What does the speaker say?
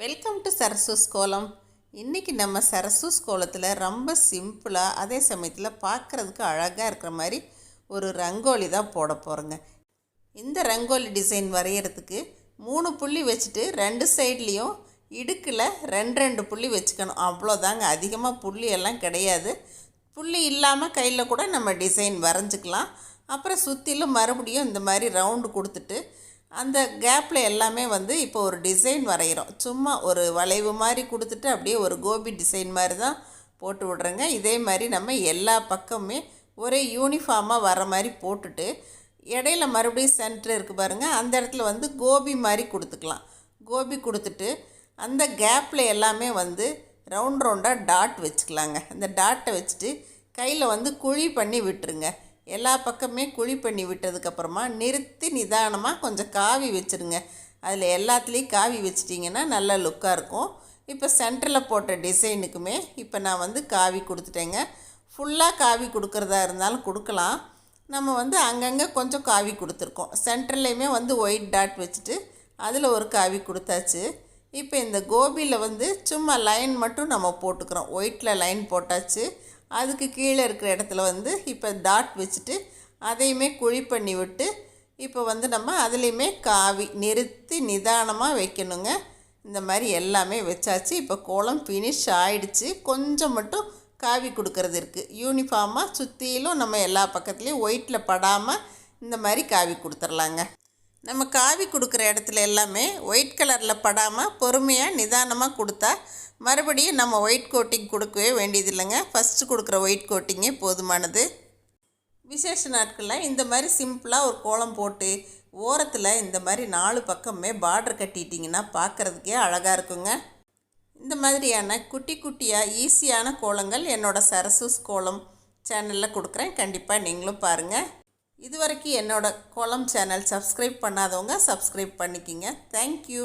Welcome to சரசூஸ் கோலம் இன்றைக்கி நம்ம சரசூஸ் கோலத்தில் ரொம்ப சிம்பிளாக அதே சமயத்தில் பார்க்குறதுக்கு அழகாக இருக்கிற மாதிரி ஒரு ரங்கோலி தான் போட போகிறோங்க இந்த ரங்கோலி டிசைன் வரைகிறதுக்கு மூணு புள்ளி வச்சுட்டு ரெண்டு சைட்லேயும் இடுக்கில் ரெண்டு ரெண்டு புள்ளி வச்சுக்கணும். அவ்வளோதாங்க அதிகமாக புள்ளி எல்லாம் கிடையாது. புள்ளி இல்லாமல் கையில் கூட நம்ம டிசைன் வரைஞ்சிக்கலாம். அப்புறம் சுற்றிலும் மறுபடியும் இந்த மாதிரி ரவுண்டு கொடுத்துட்டு அந்த கேப்பில் எல்லாமே வந்து இப்போ ஒரு டிசைன் வரைகிறோம் சும்மா ஒரு வளைவு மாதிரி கொடுத்துட்டு அப்படியே ஒரு கோபி டிசைன் மாதிரி தான் போட்டு விட்றேங்க. இதே மாதிரி நம்ம எல்லா பக்கமுமே ஒரே யூனிஃபார்மாக வர மாதிரி போட்டுட்டு இடையில மறுபடியும் சென்டர் இருக்குது பாருங்கள் அந்த இடத்துல வந்து கோபி மாதிரி கொடுத்துக்கலாம். கோபி கொடுத்துட்டு அந்த கேப்பில் எல்லாமே வந்து ரவுண்ட் ரவுண்டாக டாட் வச்சுக்கலாங்க. அந்த டாட்டை வச்சுட்டு கையில் வந்து குழி பண்ணி விட்டுருங்க. எல்லா பக்கமே குழி பண்ணி விட்டதுக்கப்புறமா நிறுத்தி நிதானமாக கொஞ்சம் காவி வச்சுருங்க. அதில் எல்லாத்துலேயும் காவி வச்சிட்டிங்கன்னா நல்ல லுக்காக இருக்கும். இப்போ சென்டரில் போட்ட டிசைனுக்குமே இப்போ நான் வந்து காவி கொடுத்துட்டேங்க. ஃபுல்லாக காவி கொடுக்குறதா இருந்தாலும் கொடுக்கலாம். நம்ம வந்து அங்கங்கே கொஞ்சம் காவி கொடுத்துருக்கோம். சென்டர்லேயுமே வந்து ஒயிட் டாட் வச்சுட்டு அதில் ஒரு காவி கொடுத்தாச்சு. இப்போ இந்த கோபியில் வந்து சும்மா லைன் மட்டும் நம்ம போட்டுக்கிறோம். ஒயிட்டில் லைன் போட்டாச்சு. அதுக்கு கீழே இருக்கிற இடத்துல வந்து இப்போ டாட் வச்சுட்டு அதையுமே குழி பண்ணி விட்டு இப்போ வந்து நம்ம அதுலேயுமே காவி நிறுத்தி நிதானமாக வைக்கணுங்க. இந்த மாதிரி எல்லாமே வச்சாச்சு. இப்போ கோலம் ஃபினிஷ் ஆகிடுச்சு கொஞ்சம் மட்டும் காவி கொடுக்கறது இருக்குது யூனிஃபார்மாக சுற்றிலும் நம்ம எல்லா பக்கத்துலேயும் ஒயிட்டில் படாமல் இந்த மாதிரி காவி கொடுத்துர்லாங்க. நம்ம காவி கொடுக்குற இடத்துல எல்லாமே ஒயிட் கலரில் படாமல் பொறுமையாக நிதானமாக கொடுத்தா மறுபடியும் நம்ம ஒயிட் கோட்டிங் கொடுக்கவே வேண்டியதில்லைங்க. ஃபஸ்ட்டு கொடுக்குற ஒயிட் கோட்டிங்கே போதுமானது. விசேஷ நாட்களில் இந்த மாதிரி சிம்பிளாக ஒரு கோலம் போட்டு ஓரத்தில் இந்த மாதிரி நாலு பக்கமே பார்டர் கட்டிட்டிங்கன்னா பார்க்குறதுக்கே அழகாக இருக்குங்க. இந்த மாதிரியான குட்டி குட்டியாக ஈஸியான கோலங்கள் என்னோடய சரசூஸ் கோலம் சேனலில் கொடுக்குறேன். கண்டிப்பாக நீங்களும் பாருங்கள் இது வரைக்கும் என்னோடய கோலம் சேனல் சப்ஸ்கிரைப் பண்ணாதவங்க சப்ஸ்கிரைப் பண்ணிக்கிங்க. Thank you